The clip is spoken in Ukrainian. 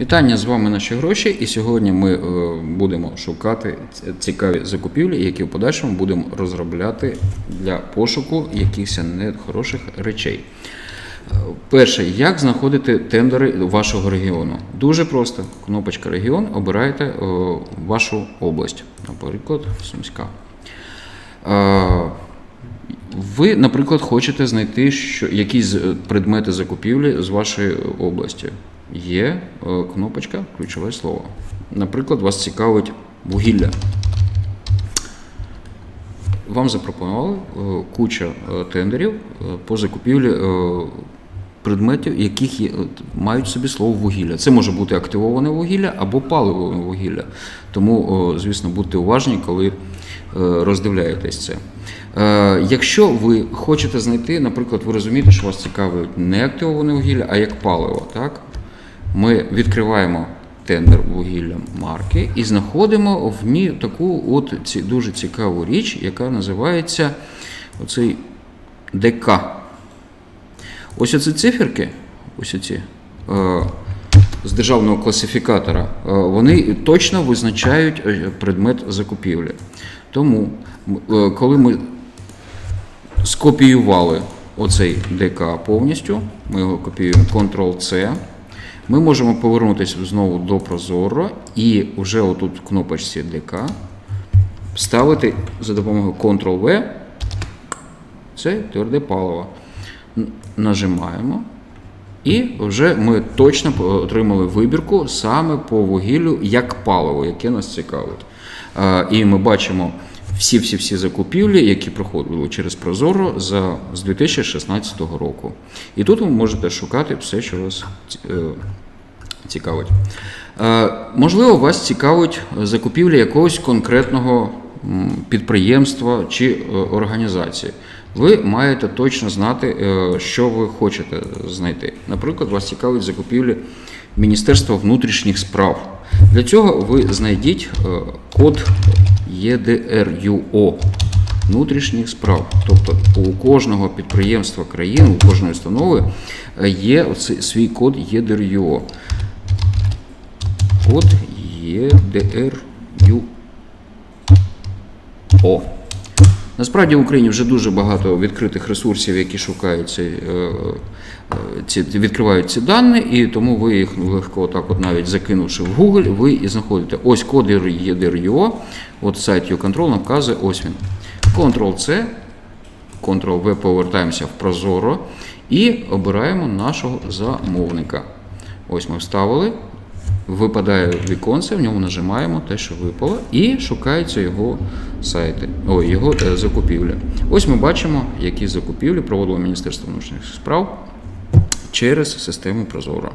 Вітання з вами наші гроші, і сьогодні ми е, будемо шукати цікаві закупівлі, які в подальшому будемо розробляти для пошуку якихось нехороших речей. Е, Перше, як знаходити тендери вашого регіону? Дуже просто. Кнопочка регіон, обираєте е, вашу область, наприклад, Сумська. Ви, наприклад, хочете знайти якісь предмети закупівлі з вашої області. Є е, кнопочка ключове слово. Наприклад, вас цікавить вугілля. Вам запропонували е, куча е, тендерів по закупівлі предметів, яких є, мають собі слово вугілля. Це може бути активоване вугілля або паливове вугілля. Тому, звісно, будьте уважні, коли роздивляєтесь це. Якщо ви хочете знайти, наприклад, ви розумієте, що вас цікавить не активоване вугілля, а як паливо, так? Ми відкриваємо тендер вугілля марки і знаходимо в ній таку от ці, дуже цікаву річ, яка називається оцей ДК. Ось оці циферки, ось оці, е, з державного класифікатора, е, вони точно визначають е, предмет закупівлі. Тому, е, коли ми скопіювали оцей ДК повністю, ми його копіюємо Ctrl-C, ми можемо повернутися знову до Прозоро і вже отут в кнопочці ДК вставити за допомогою Ctrl-V це тверде паливо. Нажимаємо. І вже ми точно отримали вибірку саме по вугіллю як паливо, яке нас цікавить. І ми бачимо всі-всі-всі закупівлі, які проходили через Прозоро за, з 2016 року. І тут ви можете шукати все, що вас е, цікавить. Е, Можливо, вас цікавить закупівля якогось конкретного підприємства чи е, організації. Ви маєте точно знати, е, що ви хочете знайти. Наприклад, вас цікавить закупівлі Міністерства внутрішніх справ. Для цього ви знайдіть е, код ЄДРЮО внутрішніх справ. Тобто у кожного підприємства країни, у кожної установи е, є свій код ЄДРЮО. Код ЄДРЮО. Насправді в Україні вже дуже багато відкритих ресурсів, які шукають ці, е, е, ці відкривають ці дані, і тому ви їх легко так, от навіть закинувши в Google, ви і знаходите ось код ЄДРЮО, от сайт YouControl нам вказує, ось він. Ctrl-C, Ctrl-V повертаємося в Прозоро і обираємо нашого замовника. Ось ми вставили, випадає віконце, в ньому нажимаємо те, що випало, і шукаються його сайти, ой, його е, закупівлі. Ось ми бачимо, які закупівлі проводило Міністерство внутрішніх справ через систему Прозоро.